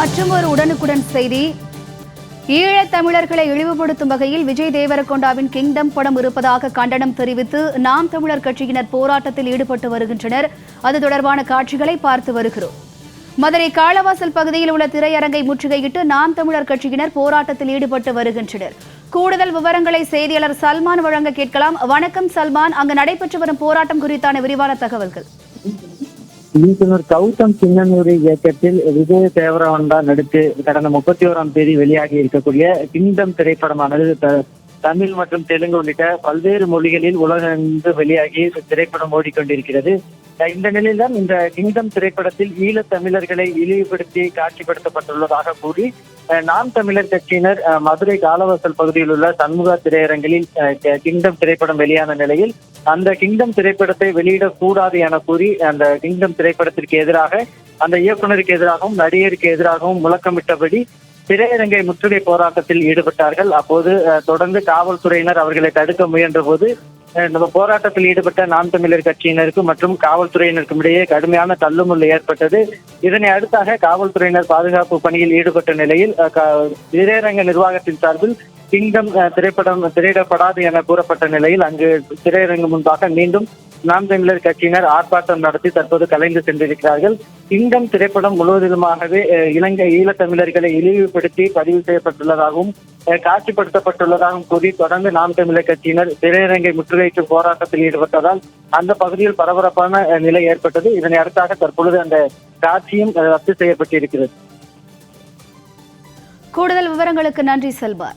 மற்றும் ஒரு உடனுக்குடன் செய்தி. ஈழத் தமிழர்களை இழிவுபடுத்தும் வகையில் விஜய் தேவரகொண்டாவின் கிங்டம் படம் இருப்பதாக கண்டனம் தெரிவித்து நாம் தமிழர் கட்சியினர் போராட்டத்தில் ஈடுபட்டு வருகின்றனர். அது தொடர்பான காட்சிகளை பார்த்து வருகிறோம். மதுரை காளவாசல் பகுதியில் உள்ள திரையரங்கை முற்றுகையிட்டு நாம் தமிழர் கட்சியினர் போராட்டத்தில் ஈடுபட்டு வருகின்றனர். கூடுதல் விவரங்களை செய்தியாளர் சல்மான் வழங்க கேட்கலாம். வணக்கம் சல்மான். அங்கு நடைபெற்று வரும் போராட்டம் குறித்தான விரிவான தகவல்கள். இயக்குனர் கௌதம் சின்னனூரி இயக்கத்தில் விஜய தேவரவண்டா நடித்து கடந்த முப்பத்தி ஓராம் தேதி வெளியாகி இருக்கக்கூடிய கிங்டம் திரைப்படமானது த- தமிழ் மற்றும் தெலுங்கு உள்ளிட்ட பல்வேறு மொழிகளில் உலகெங்கு வெளியாகி திரைப்படம் ஓடிக்கொண்டிருக்கிறது. இந்த நிலையில்தான் இந்த கிங்டம் திரைப்படத்தில் ஈழத் தமிழர்களை இழிவுபடுத்தி காட்சிப்படுத்தப்பட்டுள்ளதாக கூறி நாம் தமிழர் கட்சியினர் மதுரை காலவாசல் பகுதியில் உள்ள சண்முகா திரையரங்கில் அஹ் கிங்டம் திரைப்படம் வெளியான நிலையில் அந்த கிங்டம் திரைப்படத்தை வெளியிடக்கூடாது என கூறி அந்த கிங்டம் திரைப்படத்திற்கு எதிராக அந்த இயக்குனருக்கு எதிராகவும் நடிகருக்கு எதிராகவும் முழக்கமிட்டபடி திரையரங்கை முற்றுகை போராட்டத்தில் ஈடுபட்டார்கள். அப்போது தொடர்ந்து காவல்துறையினர் அவர்களை தடுக்க முயன்ற போது நம்ம போராட்டத்தில் ஈடுபட்ட நாம் தமிழர் கட்சியினருக்கும் மற்றும் காவல்துறையினருக்கும் இடையே கடுமையான தள்ளுமுள்ளு ஏற்பட்டது. இதனை அடுத்தாக காவல்துறையினர் பாதுகாப்பு பணியில் ஈடுபட்ட நிலையில் திரையரங்க நிர்வாகத்தின் சார்பில் கிங்டம் திரைப்படம் திரையிடப்படாது என கூறப்பட்ட நிலையில் அங்கு திரையரங்கு முன்பாக மீண்டும் நாம் தமிழர் கட்சியினர் ஆர்ப்பாட்டம் நடத்தி தற்போது கலைந்து சென்றிருக்கிறார்கள். கிங்டம் திரைப்படம் முழுவதுமாகவே இலங்கை ஈழத்தமிழர்களை இழிவுபடுத்தி பதிவு செய்யப்பட்டுள்ளதாகவும் காட்சிப்படுத்தப்பட்டுள்ளதாகவும் கூறி தொடர்ந்து நாம் தமிழர் கட்சியினர் திரையரங்கை முற்றுகைக்கு போராட்டத்தில் ஈடுபட்டதால் அந்த பகுதியில் பரபரப்பான நிலை ஏற்பட்டது. இதனை அடுத்தாக தற்பொழுது அந்த காட்சியும் ரத்து செய்யப்பட்டிருக்கிறது. கூடுதல் விவரங்களுக்கு நன்றி செல்வார்.